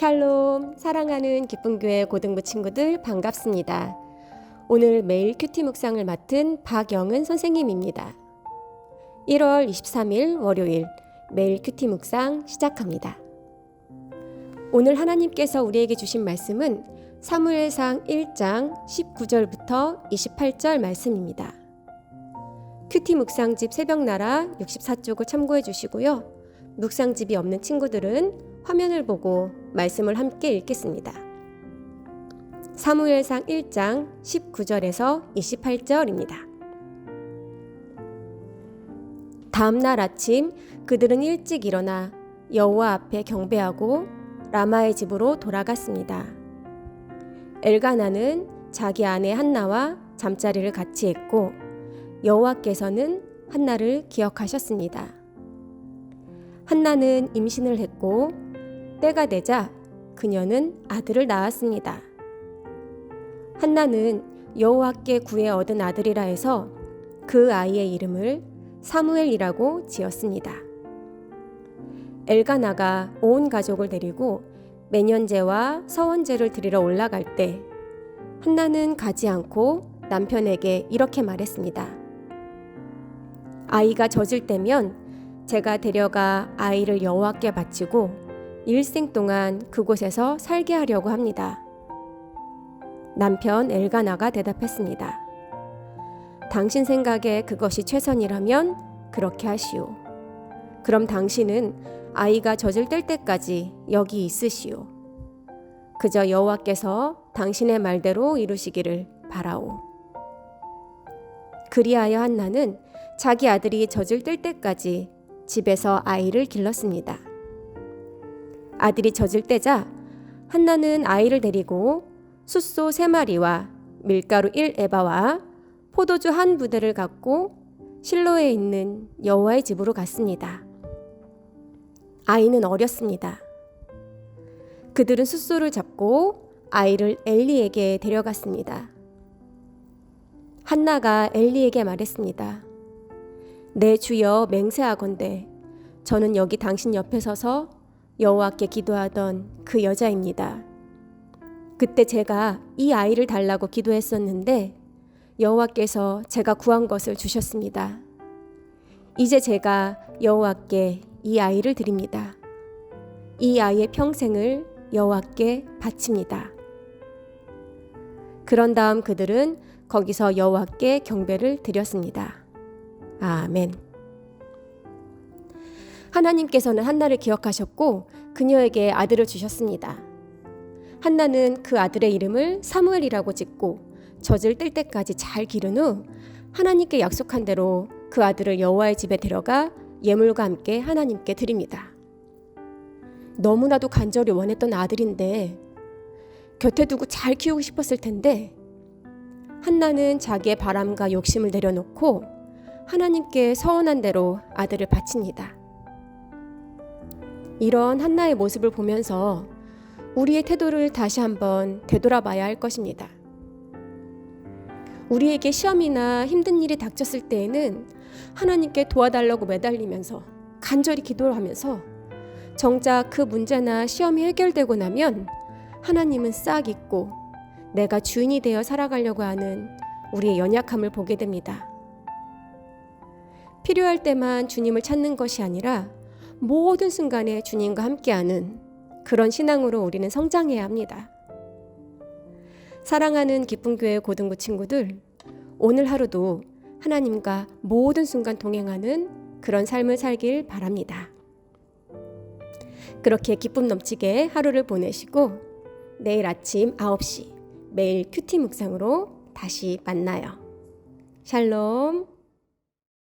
샬롬, 사랑하는 기쁨교회 고등부 친구들 반갑습니다. 오늘 매일 큐티 묵상을 맡은 박영은 선생님입니다. 1월 23일 월요일 매일 큐티 묵상 시작합니다. 오늘 하나님께서 우리에게 주신 말씀은 사무엘상 1장 19절부터 28절 말씀입니다. 큐티 묵상집 새벽나라 64쪽을 참고해 주시고요. 묵상집이 없는 친구들은 화면을 보고 말씀을 함께 읽겠습니다. 사무엘상 1장 19절에서 28절입니다. 다음 날 아침 그들은 일찍 일어나 여호와 앞에 경배하고 라마의 집으로 돌아갔습니다. 엘가나는 자기 아내 한나와 잠자리를 같이 했고 여호와께서는 한나를 기억하셨습니다. 한나는 임신을 했고 때가 되자 그녀는 아들을 낳았습니다. 한나는 여호와께 구해 얻은 아들이라 해서 그 아이의 이름을 사무엘이라고 지었습니다. 엘가나가 온 가족을 데리고 매년제와 서원제를 드리러 올라갈 때 한나는 가지 않고 남편에게 이렇게 말했습니다. 아이가 젖을 때면 제가 데려가 아이를 여호와께 바치고 일생 동안 그곳에서 살게 하려고 합니다. 남편 엘가나가 대답했습니다. 당신 생각에 그것이 최선이라면 그렇게 하시오. 그럼 당신은 아이가 젖을 뗄 때까지 여기 있으시오. 그저 여호와께서 당신의 말대로 이루시기를 바라오. 그리하여 한나는 자기 아들이 젖을 뗄 때까지 집에서 아이를 길렀습니다. 아들이 젖을 때자 한나는 아이를 데리고 숫소 세 마리와 밀가루 1에바와 포도주 한 부대를 갖고 실로에 있는 여호와의 집으로 갔습니다. 아이는 어렸습니다. 그들은 숫소를 잡고 아이를 엘리에게 데려갔습니다. 한나가 엘리에게 말했습니다. 내 주여 맹세하건대 저는 여기 당신 옆에 서서 여호와께 기도하던 그 여자입니다. 그때 제가 이 아이를 달라고 기도했었는데 여호와께서 제가 구한 것을 주셨습니다. 이제 제가 여호와께 이 아이를 드립니다. 이 아이의 평생을 여호와께 바칩니다. 그런 다음 그들은 거기서 여호와께 경배를 드렸습니다. 아멘. 하나님께서는 한나를 기억하셨고 그녀에게 아들을 주셨습니다. 한나는 그 아들의 이름을 사무엘이라고 짓고 젖을 뜰 때까지 잘 기른 후 하나님께 약속한 대로 그 아들을 여호와의 집에 데려가 예물과 함께 하나님께 드립니다. 너무나도 간절히 원했던 아들인데 곁에 두고 잘 키우고 싶었을 텐데 한나는 자기의 바람과 욕심을 내려놓고 하나님께 서원한 대로 아들을 바칩니다. 이런 한나의 모습을 보면서 우리의 태도를 다시 한번 되돌아봐야 할 것입니다. 우리에게 시험이나 힘든 일이 닥쳤을 때에는 하나님께 도와달라고 매달리면서 간절히 기도를 하면서 정작 그 문제나 시험이 해결되고 나면 하나님은 싹 잊고 내가 주인이 되어 살아가려고 하는 우리의 연약함을 보게 됩니다. 필요할 때만 주님을 찾는 것이 아니라 모든 순간에 주님과 함께하는 그런 신앙으로 우리는 성장해야 합니다. 사랑하는 기쁨교회 고등부 친구들, 오늘 하루도 하나님과 모든 순간 동행하는 그런 삶을 살길 바랍니다. 그렇게 기쁨 넘치게 하루를 보내시고 내일 아침 9시 매일 큐티 묵상으로 다시 만나요. 샬롬.